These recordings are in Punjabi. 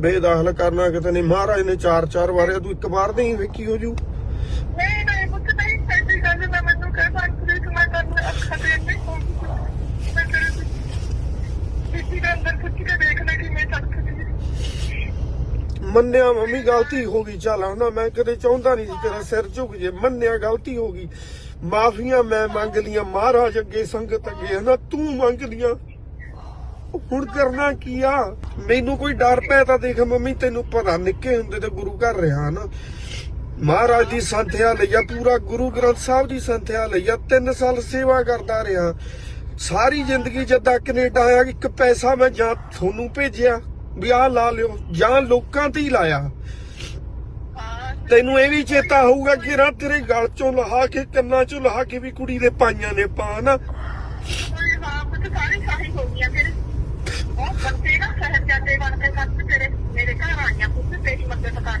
ਬੇਦਾਖਲ ਕਰਨਾ ਕਿਤੇ ਨਹੀਂ। ਮਹਾਰਾਜ ਨੇ ਚਾਰ ਚਾਰ ਵਾਰਿਆ ਤੂੰ ਇੱਕ ਵਾਰ ਨਹੀਂ ਵੇਖੀ ਹੋ ਜੂ। ਨਹੀਂ ਨਹੀਂ ਪੁੱਤ ਨਹੀਂ ਸੱਚੀ ਗੱਲ ਮੈਂ ਮੈਨੂੰ ਕਹਿ ਸਕਦੀ ਕਿ ਮੈਂ ਕਰਨ ਅੱਖਾਂ ਦੇ ਨਹੀਂ ਹੋਊਗੀ ਮੈਂ ਤੇਰੇ ਕਿਸੇ ਦੇ ਅੰਦਰ ਕੁਝ ਕੇ ਦੇਖਣਾ ਕਿ ਮੈਂ ਸਕਦੀ ਮੰਨਿਆ ਮੰਮੀ ਗਲਤੀ ਹੋ ਗਈ। ਚੱਲ ਹਨਾ ਮੈਂ ਕਦੇ ਚਾਹੁੰਦਾ ਨਹੀਂ ਸੀ ਤੇਰਾ ਸਿਰ ਝੁਕ ਜੇ। ਮੰਨਿਆ ਗਲਤੀ ਹੋ ਗਈ। ਮਾਫੀਆਂ ਮੈਂ ਮੰਗ ਲੀਆਂ। ਮਹਾਰਾਜ ਅੱਗੇ ਸੰਗਤ ਅੱਗੇ ਹਨਾ ਤੂੰ ਮੰਗ ਲੀਆਂ। ਹੁਣ ਕਰਨਾ ਕੀ ਆ? ਮੈਨੂੰ ਕੋਈ ਡਰ ਪੈ ਤਾਂ ਦੇਖ ਮੰਮੀ, ਤੈਨੂੰ ਪਤਾ ਨਿੱਕੇ ਹੁੰਦੇ ਤੇ ਗੁਰੂ ਘਰ ਰਿਹਾ ਨਾ। ਮਹਾਰਾਜ ਦੀ ਸੰਥਿਆ ਲਈਆ ਪੂਰਾ ਗੁਰੂ ਗ੍ਰੰਥ ਸਾਹਿਬ ਦੀ ਸੰਥਿਆ ਲਈਆ 3 ਸਾਲ ਸੇਵਾ ਕਰਦਾ ਰਿਹਾ। ਸਾਰੀ ਜ਼ਿੰਦਗੀ ਜਦਾਂ ਕੈਨੇਡਾ ਆਇਆ, ਇੱਕ ਪੈਸਾ ਮੈਂ ਜਾਂ ਤੁਹਾਨੂੰ ਭੇਜਿਆ, ਵੀ ਆਹ ਲਾ ਲਿਓ, ਜਾਂ ਲੋਕਾਂ ਤੇ ਹੀ ਲਾਇਆ। ਤੈਨੂੰ ਇਹ ਵੀ ਚੇਤਾ ਹੋਊਗਾ ਕਿ ਰਾ ਤੇਰੇ ਗਲ ਚੋਂ ਲਹਾ ਕੇ, ਕੰਨਾਂ ਚੋਂ ਲਹਾ ਕੇ ਵੀ ਕੁੜੀ ਦੇ ਪਾਈਆਂ ਨੇ ਪਾ ਨਾ ਕੋਈ ਹਾਂ ਪੁੱਤ ਸਾਰੀ ਸਾਰੀ ਹੋ ਗਈਆਂ ਫਿਰ ਉਹ ਬੰਦੇ ਨਾ ਸ਼ਹਿਰ ਜਾਂਦੇ ਬਣ ਕੇ ਸੱਤ ਤੇਰੇ ਮੇਰੇ ਘਰ ਆਈਆਂ ਪੁੱਤ ਤੇਰੀ ਮਦਦ ਕਰ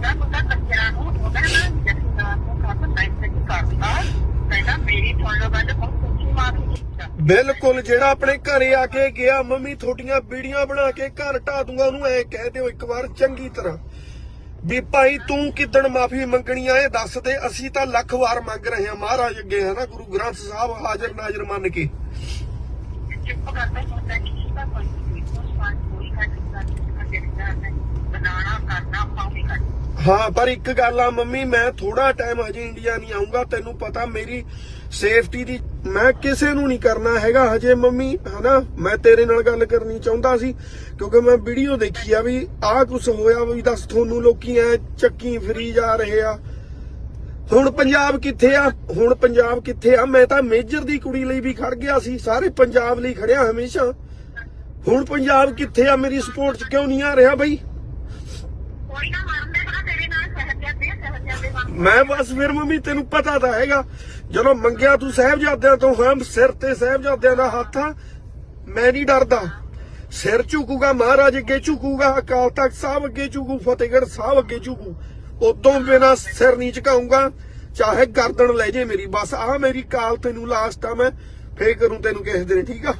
ਉਹਦਾ ਮੁੰਡਾ ਬੱਚਿਆਂ ਨੂੰ ਉਹਦਾ ਨਾ ਜੱਟਾ ਨੂੰ ਕੰਮ ਨਹੀਂ ਤੇ ਕਰਦਾ ਪਹਿਲਾਂ ਮੇਰੀ ਲਓ ਗੱਲ ਬਹੁਤ ਉੱਚੀ ਮਾਫੀ ਬਿਲਕੁਲ ਜਿਹੜਾ ਆਪਣੇ ਘਰੇ ਆ ਕੇ ਗਿਆ ਮੰਮੀ ਤੁਹਾਡੀਆਂ ਵੀਡੀਓ ਬਣਾ ਕੇ ਘਰ ਢਾ ਦੂੰਗਾ ਉਹਨੂੰ ਐ ਕਹਿ ਦਿਓ ਇੱਕ ਵਾਰ ਚੰਗੀ ਤਰ੍ਹਾਂ। ਵੀ ਭਾਈ ਤੂੰ ਕਿਦਣ ਮਾਫੀ ਮੰਗਣੀ ਆ ਇਹ ਦੱਸ ਦੇ ਅਸੀਂ ਤਾਂ ਲੱਖ ਵਾਰ ਮੰਗ ਰਹੇ ਹਾਂ ਮਹਾਰਾਜ ਅੱਗੇ ਹੈ ਨਾ ਗੁਰੂ ਗ੍ਰੰਥ ਸਾਹਿਬ ਹਾਜ਼ਰ ਨਾਜ਼ਰ ਮੰਨ ਕੇ। ਚੁੱਪ ਕਰਦਾ ਹੁੰਦਾ ਕਿ ਇਸ ਦਾ ਕੋਈ ਨਹੀਂ ਸਵਾਲ ਕੋਈ ਘੱਟ ਕਰ ਦੇਖਦਾ ਨਹੀਂ ਬਣਾਣਾ ਕਰਨਾ ਪਾਉਣੀ ਕਰ ਹਾਂ, ਪਰ ਇੱਕ ਗੱਲ ਆ ਮੰਮੀ, ਮੈਂ ਥੋੜਾ ਟਾਈਮ ਹਜੇ ਇੰਡੀਆ ਨਹੀਂ ਆਉਂਗਾ ਤੈਨੂੰ ਪਤਾ ਮੇਰੀ ਸੇਫਟੀ ਦੀ ਮੈਂ ਕਿਸੇ ਨੂੰ ਨਹੀਂ ਕਰਨਾ ਹੈਗਾ ਹਜੇ ਮੰਮੀ, ਹਨਾ? ਮੈਂ ਤੇਰੇ ਨਾਲ ਗੱਲ ਕਰਨੀ ਚਾਹੁੰਦਾ ਸੀ, ਕਿਉਂਕਿ ਮੈਂ ਵੀਡੀਓ ਦੇਖੀ ਆ ਵੀ ਆਹ ਕੁਝ ਹੋਇਆ ਵੀ ਦੱਸ ਤੁਹਾਨੂੰ ਲੋਕੀ ਐ ਚੱਕੀ ਫਰੀ ਜਾ ਰਹੇ ਆ। ਹੁਣ ਪੰਜਾਬ ਕਿੱਥੇ ਆ? ਹੁਣ ਪੰਜਾਬ ਕਿੱਥੇ ਆ? ਮੈਂ ਤਾਂ ਮੇਜਰ ਦੀ ਕੁੜੀ ਲਈ ਵੀ ਖੜ ਗਿਆ ਸੀ, ਸਾਰੇ ਪੰਜਾਬ ਲਈ ਖੜਿਆ ਹਮੇਸ਼ਾ। ਹੁਣ ਪੰਜਾਬ ਕਿੱਥੇ ਆ? ਮੇਰੀ ਸਪੋਰਟ 'ਚ ਕਿਉਂ ਨਹੀਂ ਆ ਰਿਹਾ ਬਈ ਕੋਈ ਨਾ ਮੰਨਦੇ ਬਣਾ ਤੇਰੇ ਨਾਲ ਸਹਿਜ ਜਾਂਦੇ ਸਹਿਜ ਜਾਂਦੇ ਵਾਂ ਮੈਂ ਬਸ ਫਿਰ ਮੰਮੀ ਤੈਨੂੰ ਪਤਾ ਤਾਂ ਹੈਗਾ, ਜਦੋਂ ਮੰਗਿਆ ਤੂੰ ਸਾਹਿਬਜ਼ਾਦਿਆਂ ਤੋਂ ਹਾਂ ਸਿਰ ਤੇ ਸਾਹਿਬਜ਼ਾਦਿਆਂ ਦਾ ਹੱਥ ਆ, ਮੈਂ ਨਹੀਂ ਡਰਦਾ। ਸਿਰ ਝੁਕੂਗਾ ਮਹਾਰਾਜ ਅੱਗੇ ਝੁਕੂਗਾ, ਅਕਾਲ ਤਖਤ ਸਾਹਿਬ ਅੱਗੇ ਝੁਕੂ, ਫਤਿਹਗੜ੍ਹ ਸਾਹਿਬ ਅੱਗੇ ਝੁਕੂ। ਉਦੋਂ ਬਿਨਾ ਸਿਰ ਨਹੀਂ ਝੁਕਾਊਂਗਾ ਚਾਹੇ ਗਰਦਨ ਲੈ ਜੇ ਮੇਰੀ, ਬਸ ਆ ਮੇਰੀ ਕਾਲ ਤੈਨੂੰ ਲਾਸਟ ਆ, ਮੈਂ ਫੇਰ ਕਰੂੰ ਤੈਨੂੰ ਕਿਸੇ ਦਿਨ, ਠੀਕ ਆ?